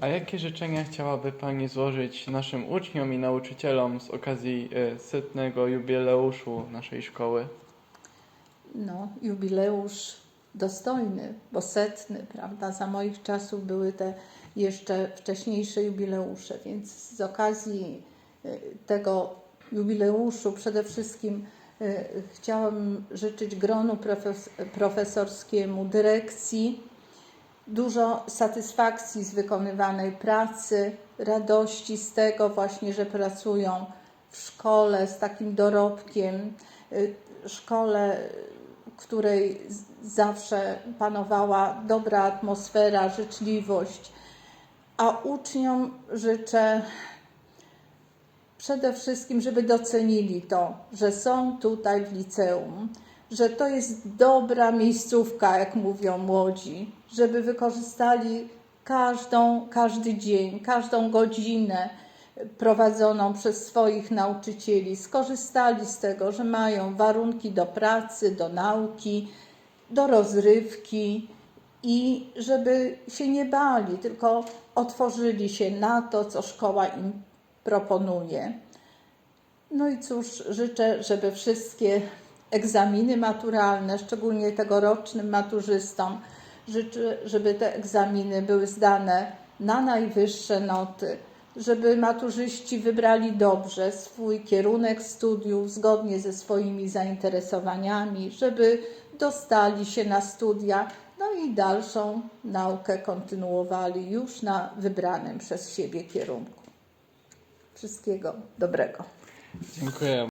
A jakie życzenia chciałaby Pani złożyć naszym uczniom i nauczycielom z okazji e, setnego jubileuszu naszej szkoły? No, jubileusz dostojny, bo setny, prawda? Za moich czasów były te jeszcze wcześniejsze jubileusze, więc z okazji y, tego jubileuszu przede wszystkim y, chciałam życzyć gronu profes profesorskiemu, dyrekcji, dużo satysfakcji z wykonywanej pracy, radości z tego właśnie, że pracują w szkole z takim dorobkiem, y, szkole, w której zawsze panowała dobra atmosfera, życzliwość. A uczniom życzę przede wszystkim, żeby docenili to, że są tutaj w liceum, że to jest dobra miejscówka, jak mówią młodzi, żeby wykorzystali każdą, każdy dzień, każdą godzinę prowadzoną przez swoich nauczycieli, skorzystali z tego, że mają warunki do pracy, do nauki, do rozrywki i żeby się nie bali, tylko otworzyli się na to, co szkoła im proponuje. No i cóż, życzę, żeby wszystkie egzaminy maturalne, szczególnie tegorocznym maturzystom, życzę, żeby te egzaminy były zdane na najwyższe noty, żeby maturzyści wybrali dobrze swój kierunek studiów zgodnie ze swoimi zainteresowaniami, żeby dostali się na studia, no i dalszą naukę kontynuowali już na wybranym przez siebie kierunku. Wszystkiego dobrego. Dziękuję.